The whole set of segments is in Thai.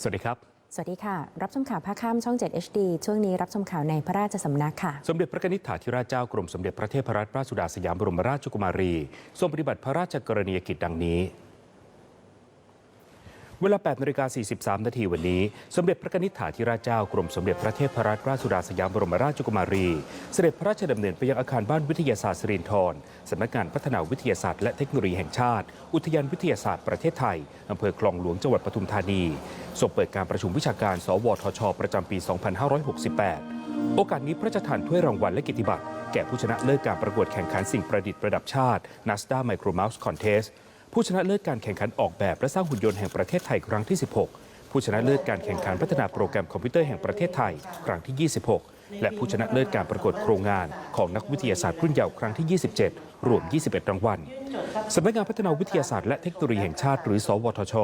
สวัสดีครับ สวัสดีค่ะ รับชมข่าวภาคค่ำช่อง 7 HD ช่วงนี้รับชมข่าวในพระราชสำนักค่ะ สมเด็จพระนิษฐาธิราชเจ้ากรมสมเด็จพระเทพรัตนราชสุดาสยามบรมราชกุมารี ทรงปฏิบัติพระราชกรณียกิจดังนี้ เวลา 8นาฬิกา43 นาทีวันนี้ สมเด็จพระนิษฐาธิราชเจ้ากรมสมเด็จพระเทพรัตนราชสุดาสยามบรมราชกุมารี เสด็จพระราชดำเนินไปยังอาคารบ้านวิทยาศาสตร์สิรินธรสำนักงานพัฒนาวิทยาศาสตร์และเทคโนโลยีแห่งชาติ อุทยานวิทยาศาสตร์ประเทศไทยอำเภอคลองหลวงจังหวัดปทุมธานีทรงเปิดการประชุมวิชาการ สวทช ประจำปี 2568 โอกาสนี้พระราชทานถ้วยรางวัลและกิตติบัตรแก่ผู้ชนะเลิศการประกวดแข่งขันสิ่งประดิษฐ์ระดับชาติ NASDA Micro Mouse Contest ผู้ชนะเลิศการแข่งขันออกแบบและสร้างหุ่นยนต์แห่งประเทศไทยครั้งที่ 16 ผู้ชนะเลิศการแข่งขันพัฒนาโปรแกรมคอมพิวเตอร์แห่งประเทศไทย ครั้งที่ 26 และผู้ชนะเลิศการประกวดโครงงานของนักวิทยาศาสตร์รุ่นเยาว์ครั้งที่ 27 รวม 21 รางวัล สำนักงานพัฒนาวิทยาศาสตร์และเทคโนโลยีแห่งชาติหรือ สวทช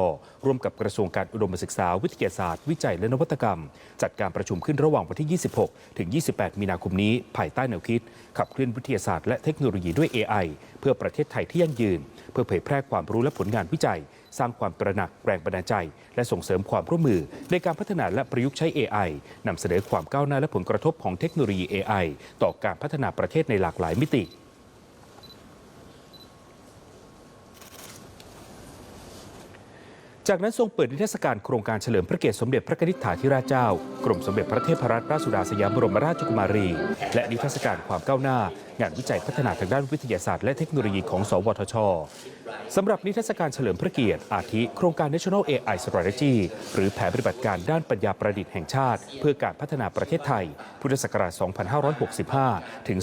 ร่วมกับกระทรวงการอุดมศึกษาวิทยาศาสตร์ วิจัยและนวัตกรรม จัดการประชุมขึ้นระหว่างวันที่ 26 ถึง 28 มีนาคมนี้ ภายใต้แนวคิด ขับเคลื่อนวิทยาศาสตร์และเทคโนโลยีด้วย AI เพื่อประเทศไทยที่ยั่งยืน เพื่อเผยแพร่ความรู้และผลงานวิจัย สร้างความตระหนักแรงบันดาลใจ และส่งเสริมความร่วมมือ ในการพัฒนาและประยุกต์ใช้ AI นำเสนอความก้าวหน้าและผลกระทบของเทคโนโลยี AI ต่อการพัฒนาประเทศในหลากหลายมิติ จากนั้นทรงเปิดนิทรรศการโครงการเฉลิมพระเกียรติสมเด็จพระนิษฐาธิราชเจ้า กรมสมเด็จพระเทพรัตนราชสุดาสยามบรมราชกุมารี และนิทรรศการความก้าวหน้า งานวิจัยพัฒนาทางด้านวิทยาศาสตร์และเทคโนโลยีของ สวทชสำหรับนิทรรศการเฉลิมพระเกียรติอาทิ โครงการ National AI Strategy หรือแผนปฏิบัติการด้านปัญญาประดิษฐ์แห่งชาติ เพื่อการพัฒนาประเทศไทย พุทธศักราช 2565 ถึง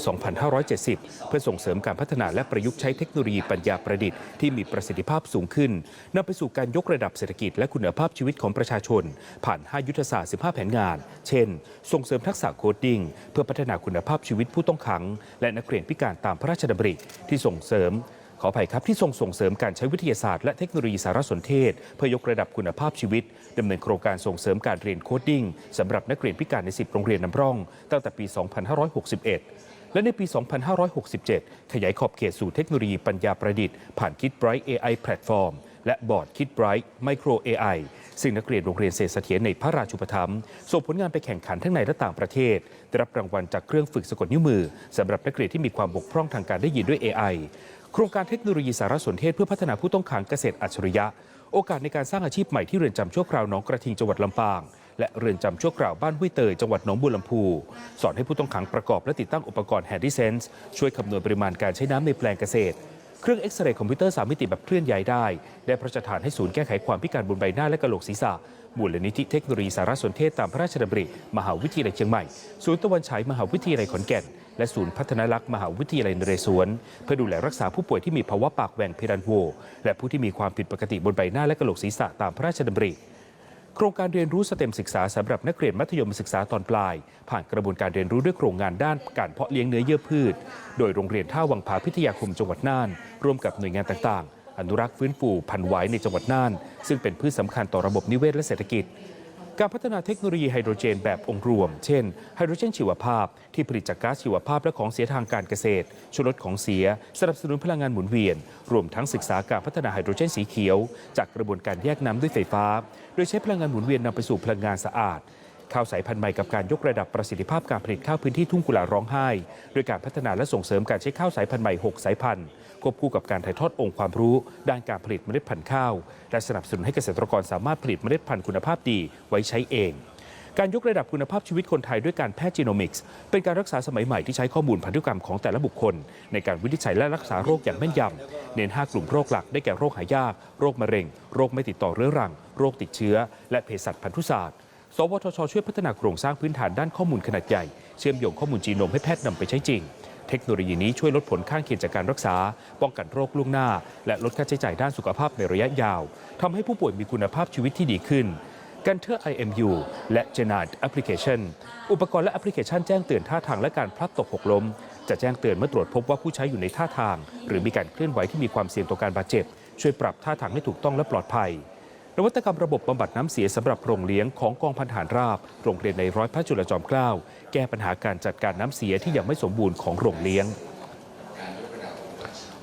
2570 เพื่อส่งเสริมการพัฒนาและประยุกต์ใช้เทคโนโลยีปัญญาประดิษฐ์ที่มีประสิทธิภาพสูงขึ้นนำไปสู่การยกระดับเศรษฐกิจและคุณภาพชีวิตของประชาชน ผ่าน 5 ยุทธศาสตร์ 15 แผนงาน เช่น ส่งเสริมทักษะโคดดิ้งเพื่อพัฒนาคุณภาพชีวิตผู้ต้องขัง และนักเรียนพิการตามพระราชดำริที่ส่งเสริมขออภัยครับที่ทรงส่งเสริมการใช้วิทยาศาสตร์และเทคโนโลยีสารสนเทศ เพื่อยกระดับคุณภาพชีวิตดำเนินโครงการส่งเสริมการเรียนโคดดิ้งสำหรับนักเรียนพิการใน 10 โรงเรียนนำร่อง ตั้งแต่ปี 2561 และในปี 2567 ขยายขอบเขตสู่เทคโนโลยีปัญญาประดิษฐ์ ผ่าน Kid Bright AI Platform และบอร์ด Kid Bright Micro AI ซึ่งนักเรียนโรงเรียนเศรษฐเถียรในพระราชูปถัมภ์ส่งผลงานไปแข่งขันทั้งในและต่างประเทศ ได้รับรางวัลจากเครื่องฝึกสะกดนิ้วมือสำหรับนักเรียนที่มีความบกพร่องทางการได้ยินด้วย AI โครงการเทคโนโลยีสารสนเทศเพื่อพัฒนาผู้ต้องขังเกษตรอัจฉริยะ โอกาสในการสร้างอาชีพใหม่ที่เรือนจำชั่วคราวหนองกระทิงจังหวัดลำปาง และเรือนจำชั่วคราวบ้านห้วยเตยจังหวัดหนองบัวลำพู สอนให้ผู้ต้องขังประกอบและติดตั้งอุปกรณ์ h a n d y Sense ช่วยคำนวณปริมาณการใช้น้ำในแปลงเกษตร เครื่องเอ็กซเรย์คอมพิวเตอร์สามมิติแบบเคลื่อนย้ายได้ ได้พระราชทานให้ศูนย์แก้ไขความพิการบนใบหน้าและกระโหลกศีรษะมูลนิธิเทคโนโลยีสารสนเทศตามพระราชดำริ มหาวิทยาลัยเชียงใหม่ ศูนย์ตะวันฉายมหาวิทยาลัยขอนแก่น และศูนย์พัฒนาลักษณ์มหาวิทยาลัยนเรศวร เพื่อดูแลรักษาผู้ป่วยที่มีภาวะปากแหว่งเพดานโวและผู้ที่มีความผิดปกติบนใบหน้าและกระโหลกศีรษะตามพระราชดำริ โครงการเรียนรู้สเต็มศึกษาสำหรับนักเรียนมัธยมศึกษาตอนปลาย ผ่านกระบวนการเรียนรู้ด้วยโครงงานด้านการเพาะเลี้ยงเนื้อเยื่อพืช โดยโรงเรียนท่าวังผาพิทยาคมจังหวัดน่าน ร่วมกับหน่วยงานต่างๆ อนุรักษ์ฟื้นฟูพันธุ์ไว้ในจังหวัดน่าน ซึ่งเป็นพืชสำคัญต่อระบบนิเวศและเศรษฐกิจ การพัฒนาเทคโนโลยีไฮโดรเจนแบบองค์รวม เช่น ไฮโดรเจนชีวภาพ ที่ผลิตจากก๊าซชีวภาพและของเสียทางการเกษตรช่วยลดของเสีย สนับสนุนพลังงานหมุนเวียน รวมทั้งศึกษาการพัฒนาไฮโดรเจนสีเขียว จากกระบวนการแยกน้ำด้วยไฟฟ้า โดยใช้พลังงานหมุนเวียนนำไปสู่พลังงานสะอาด ข้าวสายพันธุ์ใหม่กับการยกระดับประสิทธิภาพการผลิตข้าวพื้นที่ทุ่งกุลาร้องไห้โดยการพัฒนาและส่งเสริมการใช้ข้าวสายพันธุ์ใหม่ 6 สายพันธุ์ควบคู่กับการถ่ายทอดองค์ความรู้ ด้านการผลิตเมล็ดพันธุ์ข้าว และสนับสนุนให้เกษตรกรสามารถผลิตเมล็ดพันธุ์คุณภาพดีไว้ใช้เองการยกระดับคุณภาพชีวิตคนไทยด้วยการแพทย์จีโนมิกส์ เป็นการรักษาสมัยใหม่ที่ใช้ข้อมูลพันธุกรรมของแต่ละบุคคล ในการวินิจฉัยและรักษาโรคอย่างแม่นยำ เน้น 5 กลุ่มโรคหลักได้แก่โรคหายาก โรคมะเร็ง โรคไม่ติดต่อเรื้อรัง โรคติดเชื้อ และเภสัชพันธุศาสตร์ สวทช ช่วยพัฒนาโครงสร้างพื้นฐานด้านข้อมูลขนาดใหญ่ เชื่อมโยงข้อมูลจีโนมให้แพทย์นำไปใช้จริง เทคโนโลยีนี้ช่วยลดผลข้างเคียงจากการรักษา ป้องกันโรคล่วงหน้า และลดค่าใช้จ่ายด้านสุขภาพในระยะยาวทำให้ผู้ป่วยมีคุณภาพชีวิตที่ดีขึ้นกันเทอร์ IMU และ g e n a d Application อุปกรณ์และแอปพลิเคชันแจ้งเตือนท่าทางและการพลัดตกหกล้ม จะแจ้งเตือนเมื่อตรวจพบว่าผู้ใช้อยู่ในท่าทาง หรือมีการเคลื่อนไหวที่มีความเสี่ยงต่อการบาดเจ็บ ช่วยปรับท่าทางให้ถูกต้องและปลอดภัย นวัตกรรมระบบบำบัดน้ำเสียสำหรับโรงเลี้ยงของกองพันทหารราบ โรงเรียนในร้อยพระจุลจอมเกล้า แก้ปัญหาการจัดการน้ำเสียที่ยังไม่สมบูรณ์ของโรงเลี้ยง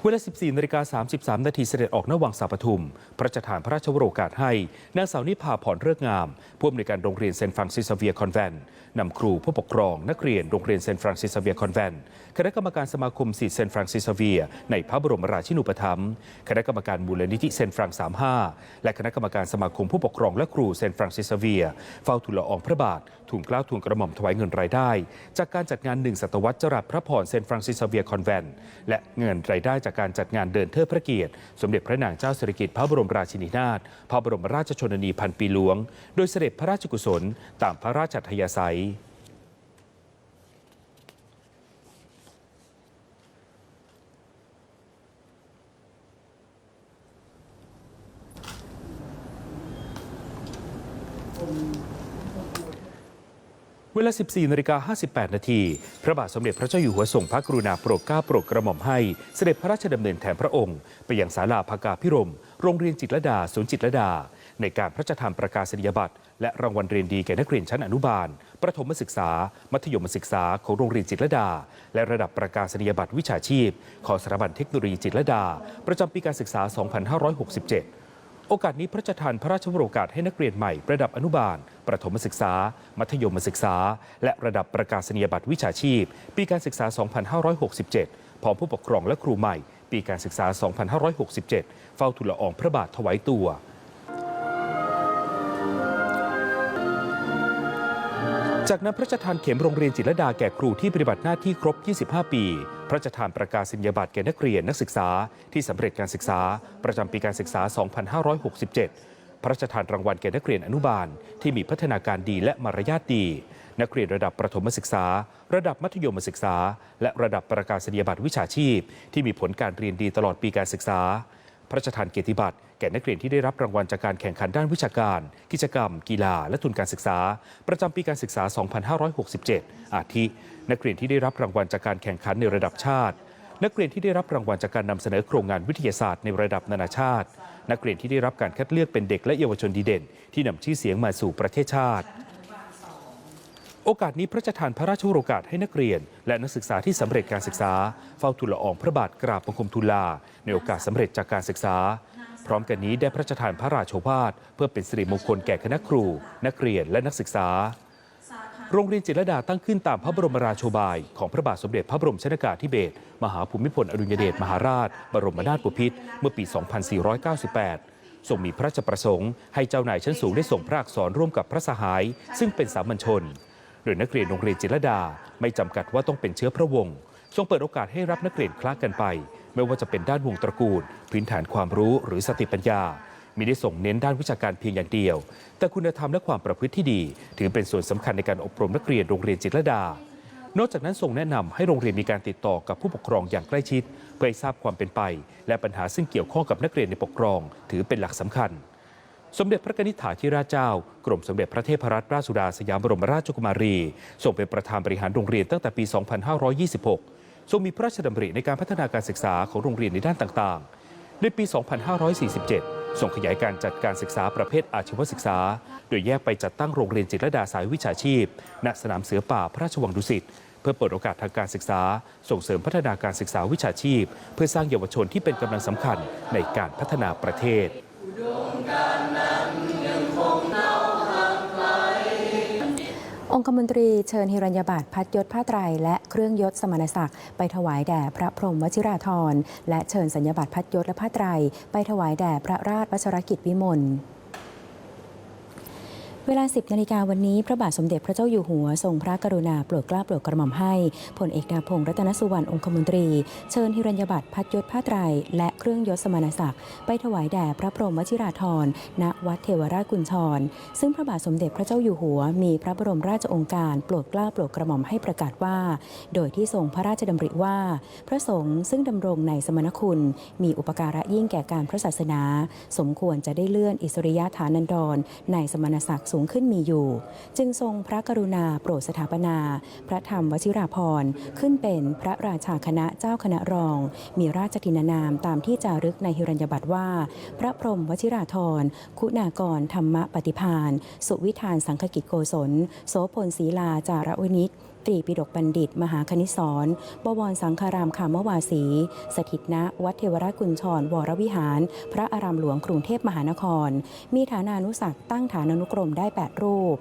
เวลา 14นาฬิกา33 นาทีเสด็จออกนวังสาปทุม พระราชทานพระราชวโรกาสให้ นางสาวนิพาพรเริกงาม ผู้อำนวยการโรงเรียนเซนฟรังซิสเวียคอนแวนต์นำครูผู้ปกครอง นักเรียนโรงเรียนเซนฟรังซิสเวียคอนแวนต์คณะกรรมการสมาคมศิษย์เซนฟรังซิสเวีย ในพระบรมราชินูปถัมภ์คณะกรรมการมูลนิธิเซนฟรัง35 และคณะกรรมการสมาคมผู้ปกครองและครูเซนฟรังซิสเวีย เฝ้าทูลละอองพระบาท ทูลเกล้าทูลกระหม่อมถวายเงินรายได้ จากการจัดงานหนึ่งศตวรรษจรัสพระพรเซนฟรังซิสเวียคอนแวนและเงินรายได้จากการจัดงานเดินเทิดพระเกียรติ สมเด็จพระนางเจ้าสิริกิติ์พระบรมราชินีนาถพระบรมราชชนนีพันปีหลวง โดยเสด็จพระราชกุศลตามพระราชทัยาศัย เวลา 14นาฬิกา58 นาที พระบาทสมเด็จพระเจ้าอยู่หัวทรงพระกรุณาโปรดเกล้าโปรดกระหม่อมให้ เสด็จพระราชดำเนินแทนพระองค์ ไปยังศาลาภากาพิรม โรงเรียนจิตรดาศูนย์จิตรดา ในการพระราชทานประกาศนียบัตรและรางวัลเรียนดีแก่นักเรียนชั้นอนุบาล ประถมศึกษา มัธยมศึกษาของโรงเรียนจิตรดา และระดับประกาศนียบัตรวิชาชีพ ของสถาบันเทคโนโลยีจิตรดา ประจำปีการศึกษา 2567 โอกาสนี้พระราชทานพระราชวโรกาสให้นักเรียนใหม่ระดับอนุบาล ประถมศึกษา มัธยมศึกษา และระดับประกาศนียบัตรวิชาชีพ ปีการศึกษา 2567 พร้อมผู้ปกครองและครูใหม่ ปีการศึกษา 2567 เฝ้าทูลละอองพระบาทถวายตัวจากนั้นพระราชทานเข็มโรงเรียนจิตรดาแก่ครูที่ปฏิบัติหน้าที่ครบ 25 ปี พระราชทานประกาศนียบัตรแก่นักเรียนนักศึกษาที่สำเร็จการศึกษา ประจำปีการศึกษา 2567 พระราชทานรางวัลแก่นักเรียนอนุบาล ที่มีพัฒนาการดีและมารยาทดี นักเรียนระดับประถมศึกษา ระดับมัธยมศึกษา และระดับประกาศนียบัตรวิชาชีพ ที่มีผลการเรียนดีตลอดปีการศึกษา พระราชทานเกียรติบัตรแก่นักเรียนที่ได้รับรางวัลจากการแข่งขันด้านวิชาการ กิจกรรม กีฬา และทุนการศึกษา ประจำปีการศึกษา 2567 อาทิ นักเรียนที่ได้รับรางวัลจากการแข่งขันในระดับชาติ นักเรียนที่ได้รับรางวัลจากการนำเสนอโครงงานวิทยาศาสตร์ในระดับนานาชาติ นักเรียนที่ได้รับการคัดเลือกเป็นเด็กและเยาวชนดีเด่น ที่นำชื่อเสียงมาสู่ประเทศชาติ โอกาสนี้พระราชทานพระราชโรกาสให้นักเรียน และนักศึกษาที่สำเร็จการศึกษา เฝ้าทูลละอองพระบาทกราบบังคมทูลลาในโอกาสสำเร็จจากการศึกษา พร้อมกันนี้ได้พระราชทานพระราโชวาทเพื่อเป็นสิริมงคลแก่คณะครู นักเรียนและนักศึกษา โรงเรียนจิตรดาตั้งขึ้นตามพระบรมราโชบาย ของพระบาทสมเด็จพระบรมชนากาธิเบศรมหาภูมิพลอดุลยเดชมหาราช บรมนาถบพิตรเมื่อปี 2498ทรงมีพระราชประสงค์ให้เจ้านายชั้นสูงได้ส่งพระอักษรร่วมกับพระสหาย ซึ่งเป็นสามัญชน โดยนักเรียนโรงเรียนจิตรดา ไม่จำกัดว่าต้องเป็นเชื้อพระวงศ์ทรงเปิดโอกาสให้รับนักเรียนคลากันไป ไม่ว่าจะเป็นด้านวงตระกูล พื้นฐานความรู้หรือสติปัญญามิได้ส่งเน้นด้านวิชาการเพียงอย่างเดียว แต่คุณธรรมและความประพฤติที่ดี ถือเป็นส่วนสำคัญในการอบรมนักเรียนโรงเรียนจิตรดา นอกจากนั้นทรงแนะนำให้โรงเรียนมีการติดต่อกับผู้ปกครองอย่างใกล้ชิด เพื่อให้ทราบความเป็นไป และปัญหาซึ่งเกี่ยวข้องกับนักเรียนในปกครอง ถือเป็นหลักสำคัญ สมเด็จพระนิธิถาธิราชเจ้า กรมสมเด็จพระเทพรัตนราชสุดาสยามบรมราชกุมารีทรงเป็นประธานบริหารโรงเรียนตั้งแต่ปี 2526 ทรงมีพระราชดำริในการพัฒนาการศึกษาของโรงเรียนในด้านต่างๆ ในปี 2547 ทรงขยายการจัดการศึกษาประเภทอาชีวศึกษา โดยแยกไปจัดตั้งโรงเรียนจิตรดาสายวิชาชีพ ณ สนามเสือป่าพระราชวังดุสิตเพื่อเปิดโอกาสทางการศึกษา ส่งเสริมพัฒนาการศึกษาวิชาชีพ เพื่อสร้างเยาวชนที่เป็นกำลังสำคัญในการพัฒนาประเทศ องคมนตรีเชิญฮิรัญญบัตรพัดยศผ้าไตร และเครื่องยศสมณศักดิ์ไปถวายแด่พระพรหมวชิราธรและเชิญสัญญบัตรพัดยศและผ้าไตร ไปถวายแด่พระราชวชรกิจวิมล เวลา 10นาฬิกาวันนี้ พระบาทสมเด็จพระเจ้าอยู่หัว ทรงพระกรุณาโปรดเกล้าโปรดกระหม่อมให้พลเอกดาพงศ์รัตนสุวรรณองคมนตรี เชิญฮิรัญญบัตรพัดยศผ้าไตร และเครื่องยศสมณศักดิ์ไปถวายแด่พระพรหมวชิราธรณวัดเทวราชกุญชร ซึ่งพระบาทสมเด็จพระเจ้าอยู่หัว มีพระบรมราชองค์การโปรดเกล้าโปรดกระหม่อมให้ประกาศว่า โดยที่ทรงพระราชดำริว่า พระสงฆ์ซึ่งดำรงในสมณคุณ มีอุปการะยิ่งแก่การพระศาสนา สมควรจะได้เลื่อนอิสริยฐานันดรในสมณศักดิ์สูงขึ้นมีอยู่ จึงทรงพระกรุณาโปรดสถาปนา พระธรรมวชิราภรณ์ขึ้นเป็นพระราชาคณะเจ้าคณะรอง มีราชทินานามตามที่จารึกในฮิรัญญบัตรว่า พระพรหมวชิราธรคุณากรธรรมปฏิพาน สุวิธานสังคกิจโกศล โสพลศรีลาจารวนิช ตรีปิฎกบัณฑิต มหาคณิสรบวรสังฆารามคามวาสี สถิตณวัดเทวรากุญชรวรวิหาร พระอารามหลวงกรุงเทพมหานคร มีฐานานุศักตั้งฐานานุกรมได้ 8 รูป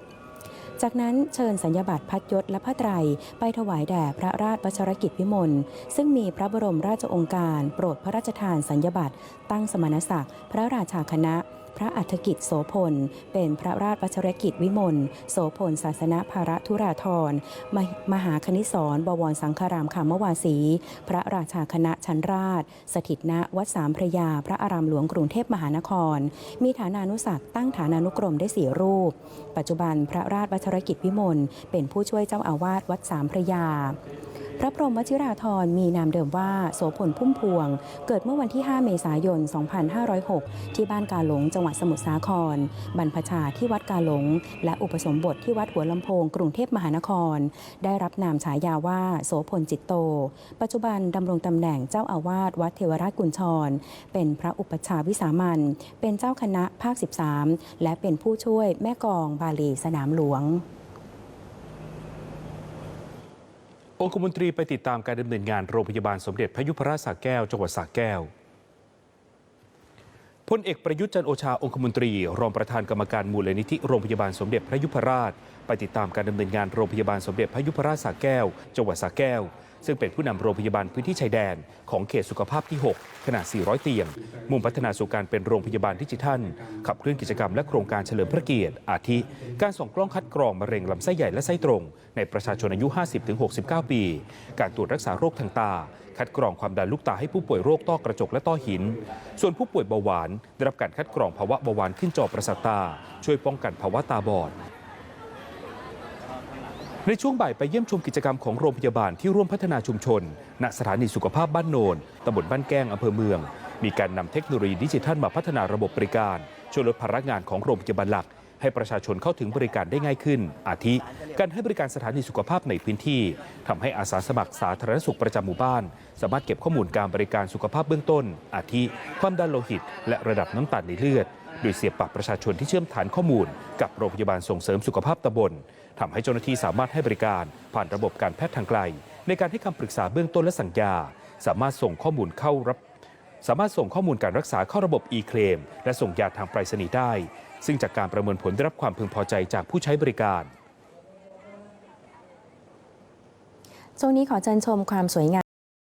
จากนั้นเชิญสัญญบัตรพัดยศและผ้าไตรไปถวายแด่พระราชวัชรกิจวิมลซึ่งมีพระบรมราชองค์การ โปรดพระราชทานสัญญบัตรตั้งสมณศักดิ์พระราชาคณะ พระอัฐกิจโสพล เป็นพระราชวัชรกิจวิมลโสพลศาสนภาระธุราธรมมหาคณิสรบวรสังฆรามคามวาสี พระราชาคณะชั้นราช สถิตณวัดสามพระยา พระอารามหลวงกรุงเทพมหานคร มีฐานานุศักตั้งฐานานุกรมได้สี่รูป ปัจจุบันพระราชวัชรกิจวิมลเป็นผู้ช่วยเจ้าอาวาสวัดสามพระยา พระพรหมวชิราธรมีนามเดิมว่าโสพลพุ่มพวง เกิดเมื่อวันที่ 5 เมษายน 2506 ที่บ้านกาหลงจังหวัดสมุทรสาคร บรรพชาที่วัดกาหลง และอุปสมบทที่วัดหัวลำโพง กรุงเทพมหานคร ได้รับนามฉายาว่าโสพลจิตโต ปัจจุบันดำรงตำแหน่งเจ้าอาวาสวัดเทวราชกุญชร เป็นพระอุปชาวิสามัญเป็นเจ้าคณะภาค 13 และเป็นผู้ช่วยแม่กองบาลีสนามหลวง องคมนตรีไปติดตามการดำเนินงานโรงพยาบาลสมเด็จพระยุพราชสักแก้วจังหวัดสักแก้วพลเอกประยุทธ์จันโอชาองคมนตรี รองประธานกรรมการมูลนิธิโรงพยาบาลสมเด็จพระยุพราช ไปติดตามการดำเนินงานโรงพยาบาลสมเด็จพระยุพราชสักแก้วจังหวัดสักแก้ว ซึ่งเป็นผู้นำโรงพยาบาลพื้นที่ชายแดน ของเขตสุขภาพที่ 6 ขนาด 400 เตียง มุ่งพัฒนาสู่การเป็นโรงพยาบาลดิจิทัล ขับเคลื่อนกิจกรรมและโครงการเฉลิมพระเกียรติ อาทิ การส่องกล้องคัดกรองมะเร็งลำไส้ใหญ่และไส้ตรง ในประชาชนอายุ 50-69 ปี การตรวจรักษาโรคทางตา คัดกรองความดันลูกตาให้ผู้ป่วยโรคต้อกระจกและต้อหิน ส่วนผู้ป่วยเบาหวานได้รับการคัดกรองภาวะเบาหวานขึ้นจอประสาทตา ช่วยป้องกันภาวะตาบอด ในช่วงบ่ายไปเยี่ยมชมกิจกรรมของโรงพยาบาลที่ร่วมพัฒนาชุมชน ณ สถานีสุขภาพบ้านโนนตำบลบ้านแก้งอำเภอเมือง มีการนำเทคโนโลยีดิจิทัลมาพัฒนาระบบบริการ ช่วยลดภาระงานของโรงพยาบาลหลัก ให้ประชาชนเข้าถึงบริการได้ง่ายขึ้น อาทิ การให้บริการสถานีสุขภาพในพื้นที่ทำให้อาสาสมัครสาธารณสุขประจำหมู่บ้าน สามารถเก็บข้อมูลการบริการสุขภาพเบื้องต้น อาทิ ความดันโลหิต และระดับน้ำตาลในเลือด โดยเสียบปากประชาชนที่เชื่อมฐานข้อมูล กับโรงพยาบาลส่งเสริมสุขภาพตำบลทำให้เจ้าหน้าที่สามารถให้บริการ ผ่านระบบการแพทย์ทางไกล ในการให้คำปรึกษาเบื้องต้นและสั่งยาสามารถส่งข้อมูลเข้ารับ สามารถส่งข้อมูลการรักษาเข้าระบบ e-claim และส่งยาทางไปรษณีย์ได้ ซึ่งจากการประเมินผลได้รับความพึงพอใจจากผู้ใช้บริการ ช่วงนี้ขอเชิญชมความสวยงาม